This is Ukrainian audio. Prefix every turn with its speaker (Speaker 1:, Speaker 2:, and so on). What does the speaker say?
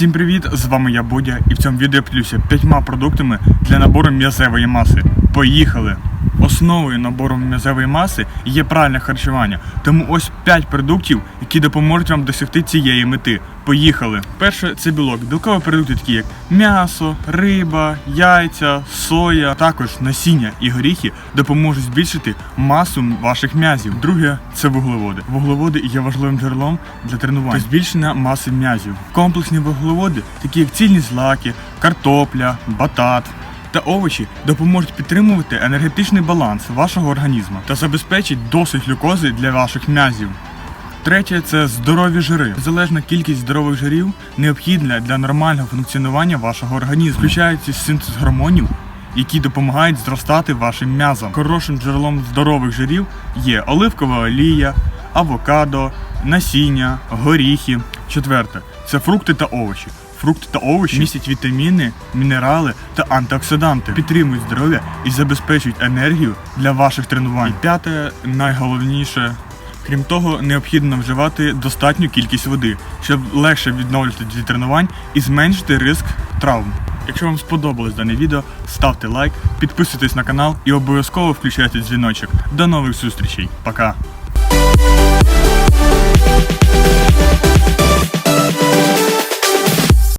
Speaker 1: Всім привіт! З вами я Бодя, і в цьому відео я поділюся п'ятьма продуктами для набору м'язевої маси. Поїхали! Основою набору м'язевої маси є правильне харчування, тому ось 5 продуктів, які допоможуть вам досягти цієї мети. Поїхали! Перше це білок. Білкові продукти такі як м'ясо, риба, яйця, соя, також насіння і горіхи допоможуть збільшити масу ваших м'язів. Друге це вуглеводи. Вуглеводи є важливим джерелом для тренувань та збільшення маси м'язів. Комплексні вуглеводи, такі як цільні злаки, картопля, батат. Та овочі допоможуть підтримувати енергетичний баланс вашого організму та забезпечить досить глюкози для ваших м'язів. Третє це здорові жири. Залежна кількість здорових жирів необхідна для нормального функціонування вашого організму. Включається синтез гормонів, які допомагають зростати вашим м'язам. Хорошим джерелом здорових жирів є оливкова олія, авокадо, насіння, горіхи. Четверте це фрукти та овочі. Фрукти та овочі містять вітаміни, мінерали та антиоксиданти, підтримують здоров'я і забезпечують енергію для ваших тренувань. І п'яте, найголовніше, крім того, необхідно вживати достатню кількість води, щоб легше відновлювати від тренувань і зменшити ризик травм. Якщо вам сподобалось дане відео, ставте лайк, підписуйтесь на канал і обов'язково включайте дзвіночок. До нових зустрічей. Пока!